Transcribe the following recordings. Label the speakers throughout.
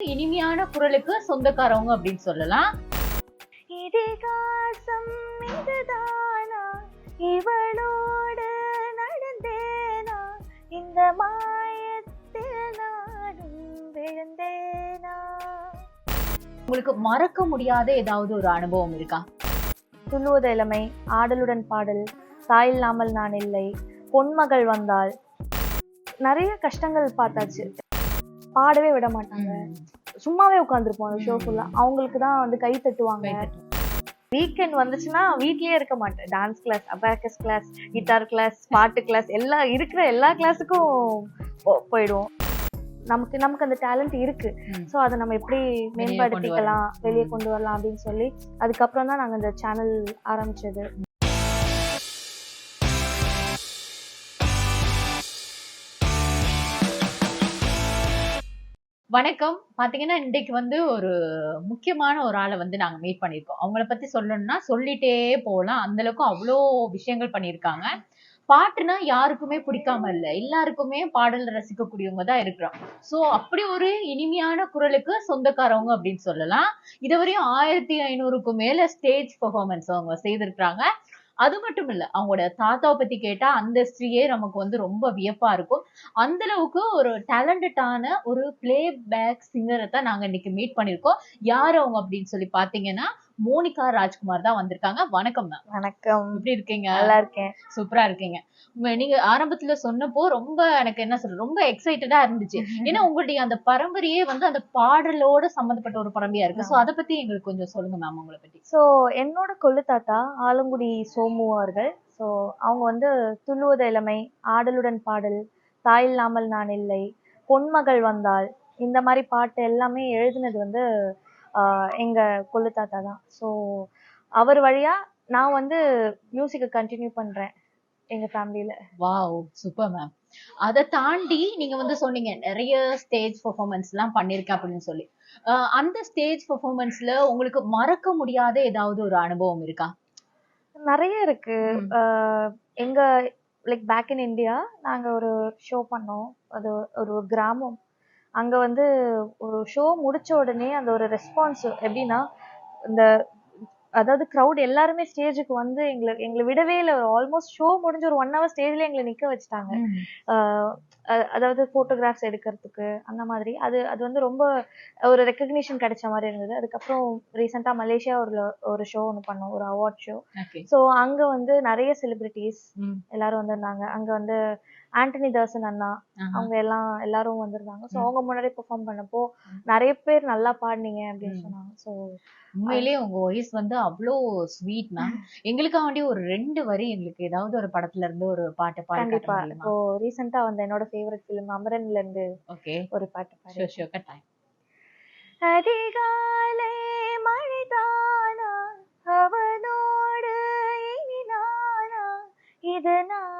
Speaker 1: இனிமையான குரலுக்கு சொந்தக்காரவங்க அப்படின்னு சொல்லலாம்.
Speaker 2: இதிகாசம் இதுதானா? இவளோடு நடந்தேனா? இந்த மாயத்தில் நானும் விழுந்தேனா?
Speaker 1: உங்களுக்கு மறக்க முடியாத ஏதாவது ஒரு அனுபவம் இருக்கா?
Speaker 2: துள்ளுவது இளமை ஆடலுடன் பாடல் தாய் இல்லாமல் நான் இல்லை பொன்மகள் வந்தாள் நிறைய கஷ்டங்கள் பார்த்தாச்சு. பாடவே விட மாட்டாங்க. சும்மாவே உட்காந்துருப்போம் அந்த ஷோ ஃபுல்லா அவங்களுக்கு தான் வந்து கை தட்டுவாங்க. வீக்கெண்ட் வந்துச்சுன்னா வீட்லயே இருக்க மாட்டேன். Dance class abacus class guitar class பாட்டு கிளாஸ் எல்லா இருக்கிற எல்லா கிளாஸுக்கும் போயிடுவோம். நமக்கு நமக்கு அந்த டேலண்ட் இருக்கு. ஸோ அதை நம்ம எப்படி மேம்படுத்திக்கலாம் வெளியே கொண்டு வரலாம் அப்படின்னு சொல்லி அதுக்கப்புறம் தான் நாங்கள் இந்த சேனல் ஆரம்பிச்சது.
Speaker 1: வணக்கம். பாத்தீங்கன்னா இன்னைக்கு வந்து ஒரு முக்கியமான ஒரு ஆளை வந்து நாங்க மீட் பண்ணியிருக்கோம். அவங்கள பத்தி சொல்லணும்னா சொல்லிட்டே போகலாம். அந்த அளவுக்கு அவ்வளோ விஷயங்கள் பண்ணியிருக்காங்க. பாட்டுனா யாருக்குமே பிடிக்காம இல்ல. எல்லாருக்குமே பாடல் ரசிக்கக்கூடியவங்க தான் இருக்கிறோம். சோ அப்படி ஒரு இனிமையான குரலுக்கு சொந்தக்காரவங்க அப்படின்னு சொல்லலாம். இதுவரையும் ஆயிரத்தி ஐநூறுக்கும் மேல ஸ்டேஜ் பெர்ஃபார்மன்ஸ் அவங்க செய்திருக்கிறாங்க. அது மட்டும் இல்ல அவங்களோட தாத்தாவை பத்தி கேட்டா அந்த ஸ்திரீயே நமக்கு வந்து ரொம்ப வியப்பா இருக்கும். அந்த அளவுக்கு ஒரு டேலண்டடான ஒரு பிளே பேக் சிங்கரை தான் நாங்க இன்னைக்கு மீட் பண்ணிருக்கோம் யார் அவங்க அப்படின்னு சொல்லி பாத்தீங்கன்னா மோனிகா ராஜ்குமார் தான் வந்திருக்காங்க. வணக்கம் மேம்
Speaker 2: வணக்கம்.
Speaker 1: எப்படி இருக்கீங்க?
Speaker 2: நல்லா இருக்கேன்
Speaker 1: சூப்பரா இருக்கீங்க. நீங்க ஆரம்பத்துல சொன்னப்போ ரொம்ப எனக்கு என்ன சொல்றது ரொம்ப எக்ஸைட்டடா இருந்துச்சு. ஏன்னா உங்களுடைய அந்த பரம்பரையே வந்து அந்த பாடலோட சம்பந்தப்பட்ட ஒரு பரம்பரையா இருக்கு. சோ அதை பத்தி எங்களுக்கு கொஞ்சம் சொல்லுங்க மேம் உங்களை பத்தி.
Speaker 2: ஸோ என்னோட கொள்ளு தாத்தா ஆலங்குடி சோமு அவர்கள். ஸோ அவங்க வந்து துள்ளுவது இளமை ஆடலுடன் பாடல் தாய் இல்லாமல் நான் இல்லை பொன்மகள் வந்தாள் இந்த மாதிரி பாட்டு எல்லாமே எழுதினது வந்து எங்க கொள்ளு தாத்தா தான். ஸோ அவர் வழியா நான் வந்து மியூசிக்கை கண்டினியூ பண்றேன் எங்க ஃபேமிலியில
Speaker 1: வாவ் சூப்பர் மேம் அதை தாண்டி நீங்க வந்து சொன்னீங்க நிறைய ஸ்டேஜ் பெர்ஃபார்மன்ஸ் எல்லாம் பண்ணிருக்கேன் அப்படின்னு சொல்லி. அந்த ஸ்டேஜ் பெர்ஃபார்மன்ஸ்ல உங்களுக்கு மறக்க முடியாத ஏதாவது ஒரு அனுபவம் இருக்கா?
Speaker 2: நிறைய இருக்கு. எங்க லைக் பேக் இன் இந்தியா நாங்க ஒரு ஷோ பண்ணோம். அது ஒரு கிராமம். அங்க வந்து ஒரு ஷோ முடிச்ச உடனே அந்த ஒரு ரெஸ்பான்ஸ் எப்படின்னா இந்த அதாவது crowd எல்லாருமே ஸ்டேஜுக்கு வந்து எங்களை எங்களை விடவே இல்லை. ஆல்மோஸ்ட் ஷோ முடிஞ்ச ஒரு ஒன் ஹவர் ஸ்டேஜ்ல எங்களை நிக்க வச்சுட்டாங்க. அதாவது போட்டோகிராஃப்ஸ் எடுக்கிறதுக்கு அந்த மாதிரி. அது அது வந்து ரொம்ப ஒரு ரெக்கக்னிஷன் கிடைச்ச மாதிரி இருந்தது. அதுக்கப்புறம் ரீசெண்டா மலேசியா ஒரு ஒரு ஷோ ஒன்று பண்ணோம். ஒரு அவார்ட் ஷோ ஸோ அங்க வந்து நிறைய செலிபிரிட்டிஸ். எல்லாரும் வந்திருந்தாங்க. அங்க வந்து ஆண்டனி தாசன் அண்ணா அவங்க எல்லாம் எல்லாரும் வந்திருந்தாங்க. ஸோ
Speaker 1: ம்.
Speaker 2: அவங்க முன்னாடி பெர்ஃபார்ம் பண்ணப்போ. நிறைய பேர் நல்லா பாடினீங்க அப்படின்னு. சொன்னாங்க. ஸோ
Speaker 1: உண்மையிலேயே உங்க வாய்ஸ் வந்து அவ்வளோ ஸ்வீட் மேம் எங்களுக்காக வேண்டி ஒரு ரெண்டு வரி எங்களுக்கு ஏதாவது ஒரு படத்துல இருந்து ஒரு பாட்டு பாடி
Speaker 2: கண்டிப்பா.
Speaker 1: முடியுமா?
Speaker 2: இப்போ ரீசெண்டா வந்த என்னோட ஃபேவரட் ஃபிலிம் அமரன்ல இருந்து
Speaker 1: ஓகே
Speaker 2: ஒரு பாட்டு பாடி
Speaker 1: கட்டாயம்.
Speaker 2: அதிகாலை மழைதானா? அவனோடு இனி நானா இது நான்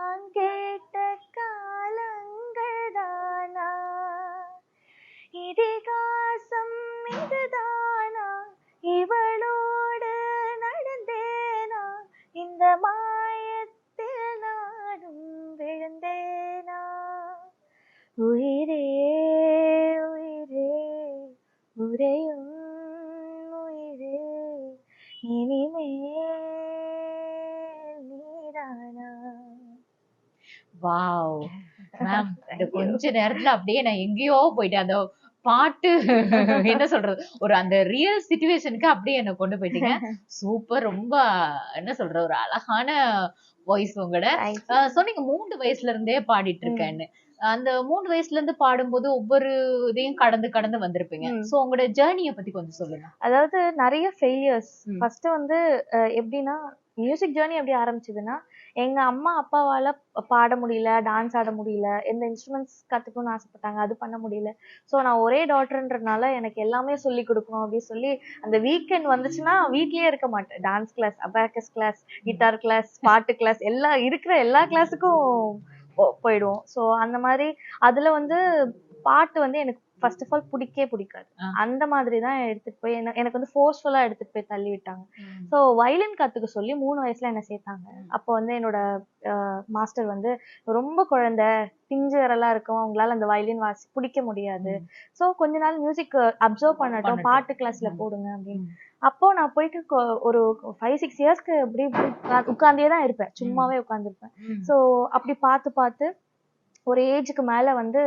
Speaker 2: இதுதானா இவளோடு நடந்தேனா? இந்த மாயத்தில் நானும் விழுந்தேனா? உயிரே உயிரே உரையும் உயிரே நீதானா?
Speaker 1: வாவ். மேம் இந்த கொஞ்ச நேரத்துல அப்படியே நான் எங்கேயோ போயிட்டேன். அந்த பாட்டு என்ன சொல்றது? ஒரு அந்த ரியல் சுச்சுவேஷனுக்கு அப்படியே என்ன கொண்டு போயிட்டீங்க. சூப்பர் ரொம்ப என்ன சொல்ற ஒரு அழகான வாய்ஸ் உங்களோட. சொன்னீங்க மூன்று வயசுல இருந்தே பாடிட்டு இருக்கேன்னு. அந்த மூணு வயசுல இருந்து பாடும்போது ஒவ்வொரு இதையும் கடந்து கடந்து வந்திருப்பீங்க. சோ உங்களோட ஜேர்னிய பத்தி கொஞ்சம் சொல்லுங்க.
Speaker 2: அதாவது நிறைய ஃபெயிலியர்ஸ். ஃபர்ஸ்ட் வந்து எப்படின்னா மியூசிக் ஜேர்னி எப்படி ஆரம்பிச்சதுன்னா எங்க அம்மா அப்பாவால பாட முடியல டான்ஸ் ஆட முடியல எந்த இன்ஸ்ட்ருமெண்ட்ஸ் கத்துக்கணும்னு ஆசைப்பட்டாங்க அது பண்ண முடியல. ஸோ நான் ஒரே டாட்டர்ன்றனால எனக்கு எல்லாமே சொல்லி கொடுக்கணும் அப்படின்னு சொல்லி அந்த வீக்கெண்ட் வந்துச்சுன்னா வீட்லயே இருக்க மாட்டேன். Dance class abacus class guitar class பாட்டு கிளாஸ் எல்லா இருக்கிற எல்லா கிளாஸுக்கும் போயிடுவோம். ஸோ அந்த மாதிரி அதுல வந்து பாட்டு வந்து எனக்கு ஃபர்ஸ்ட் ஆஃப் ஆல் பிடிக்கவே பிடிக்காது. அந்த மாதிரி தான் எடுத்துட்டு போய் என்ன- எனக்கு வந்து ஃபோர்ஸ்ஃபுல்லா எடுத்துட்டு போய் தள்ளி விட்டாங்க ஸோ வயலின் கத்துக்க சொல்லி மூணு வயசுல என்ன சேர்த்தாங்க. அப்போ வந்து என்னோட மாஸ்டர் வந்து ரொம்ப குழந்தை பிஞ்சு விரலா இருக்கும். அவங்களால அந்த வயலின் வாசி பிடிக்க முடியாது. ஸோ கொஞ்ச நாள் மியூசிக் அப்சர்வ் பண்ணட்டும். பாட்டு கிளாஸ்ல. போடுங்க அப்படின்னு. அப்போ நான் போயிட்டு ஒரு ஃபைவ் சிக்ஸ் இயர்ஸ்க்கு அப்படி உட்காந்தே தான் இருப்பேன். சும்மாவே உட்காந்துருப்பேன். ஸோ அப்படி பார்த்து பார்த்து ஒரு ஏஜுக்கு மேல வந்து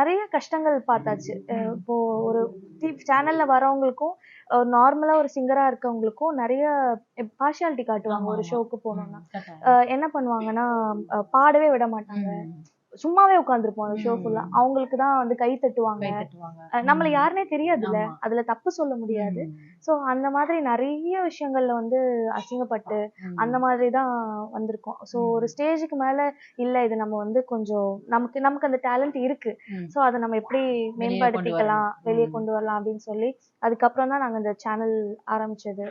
Speaker 2: நிறைய கஷ்டங்கள் பார்த்தாச்சு. இப்போ ஒரு சேனல்ல வரவங்களுக்கும் நார்மலா ஒரு சிங்கரா இருக்கவங்களுக்கும் நிறைய பார்ஷியாலிட்டி காட்டுவாங்க ஒரு. ஷோக்கு போனோம்னா. என்ன பண்ணுவாங்கன்னா பாடவே விட மாட்டாங்க. சும்மாவே உட்காந்துருப்போம் அந்த ஷோ. ஃபுல்லா அவங்களுக்கு தான் வந்து கை தட்டுவாங்க நம்மள. யாருனே தெரியாதுல்ல. அதுல தப்பு சொல்ல முடியாது. சோ அந்த மாதிரி நிறைய விஷயங்கள்ல வந்து அசிங்கப்பட்டு. அந்த மாதிரி தான் வந்திருக்கோம்
Speaker 1: ம்.
Speaker 2: ஒரு ஸ்டேஜுக்கு மேல இல்ல இது நம்ம வந்து கொஞ்சம் நமக்கு நமக்கு அந்த டேலண்ட் இருக்கு. ஸோ அதை நம்ம எப்படி மேம்படுத்திக்கலாம். வெளியே. கொண்டு வரலாம் அப்படின்னு சொல்லி அதுக்கப்புறம் தான் நாங்க இந்த சேனல் ஆரம்பிச்சது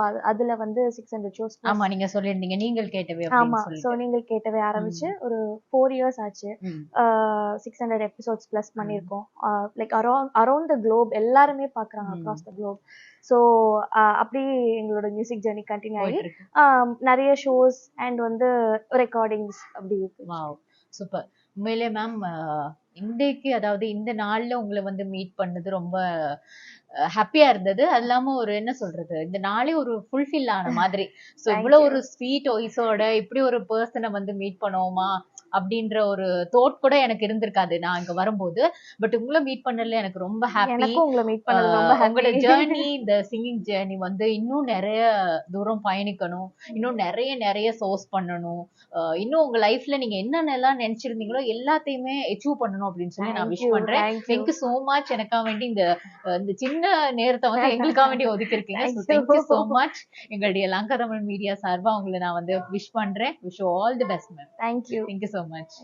Speaker 2: அது அதுல வந்து சிக்ஸ் ஹண்ட்ரட் ஷோஸ்
Speaker 1: ஆமா நீங்க சொல்லியிருந்தீங்க நீங்கள் கேட்டவே
Speaker 2: ஆமா
Speaker 1: சொல்லிட்டு
Speaker 2: நீங்கள் கேட்டவே ஆரம்பிச்சு ஒரு ஃபோர் இயர்ஸ் ஆச்சு.
Speaker 1: ம்.
Speaker 2: சிக்ஸ் ஹண்ட்ரட் எபிசோட்ஸ் ப்ளஸ் பண்ணியிருக்கோம். Like around around the globe எல்லாருமே பார்க்குறாங்க
Speaker 1: ம்.
Speaker 2: அக்ராஸ் த குளோப் ஸோ அப்படி எங்களோட மியூசிக் ஜெர்னி கண்டினியூ ஆகி நிறைய ஷோஸ் அண்ட் வந்து ரெக்கார்டிங்ஸ் அப்படி
Speaker 1: சூப்பர் உண்மையிலே மேம் இன்றைக்கு அதாவது இந்த நாள்ல உங்களை வந்து மீட் பண்ணது ரொம்ப ஹாப்பியா இருந்தது. அது இல்லாம ஒரு என்ன சொல்றது? இந்த நாளே ஒரு ஃபுல்ஃபில் ஆன மாதிரி. So
Speaker 2: you.
Speaker 1: ஒரு ஸ்வீட் ஒய்ஸோட இப்படி ஒரு பர்சனை வந்து மீட் பண்ணுவோமா? அப்படின்ற ஒரு தோட் கூட எனக்கு இருந்திருக்காது. நான் இங்க வரும்போது. பட் உங்களை மீட் பண்ணல எனக்கு ரொம்ப ஹாப்பி
Speaker 2: உங்களை மீட் பண்ணது ரொம்ப
Speaker 1: உங்களோட ஜேர்னி இந்த சிங்கிங் ஜேர்னி வந்து இன்னும் நிறைய தூரம் பயணிக்கணும். இன்னும் நிறைய நிறைய சோர்ஸ் பண்ணணும். இன்னும் உங்க லைஃப்ல நீங்க என்னென்னலாம் நினைச்சிருந்தீங்களோ எல்லாத்தையுமே அச்சீவ் பண்ணணும் அப்படின்னு சொல்லி நான் விஷ் பண்றேன். தேங்க்யூ சோ மச் எனக்காக வேண்டி இந்த இந்த சின்ன நேரத்தை வந்து எங்களுக்காக வேண்டி ஒதுக்கி இருக்கீங்க ஸோ. தேங்க்யூ சோ மச் எங்களுடைய லங்கா தமிழ் மீடியா சார்பா உங்களை நான் வந்து விஷ் பண்றேன். Wish all the best ma'am
Speaker 2: thank you
Speaker 1: thank you so much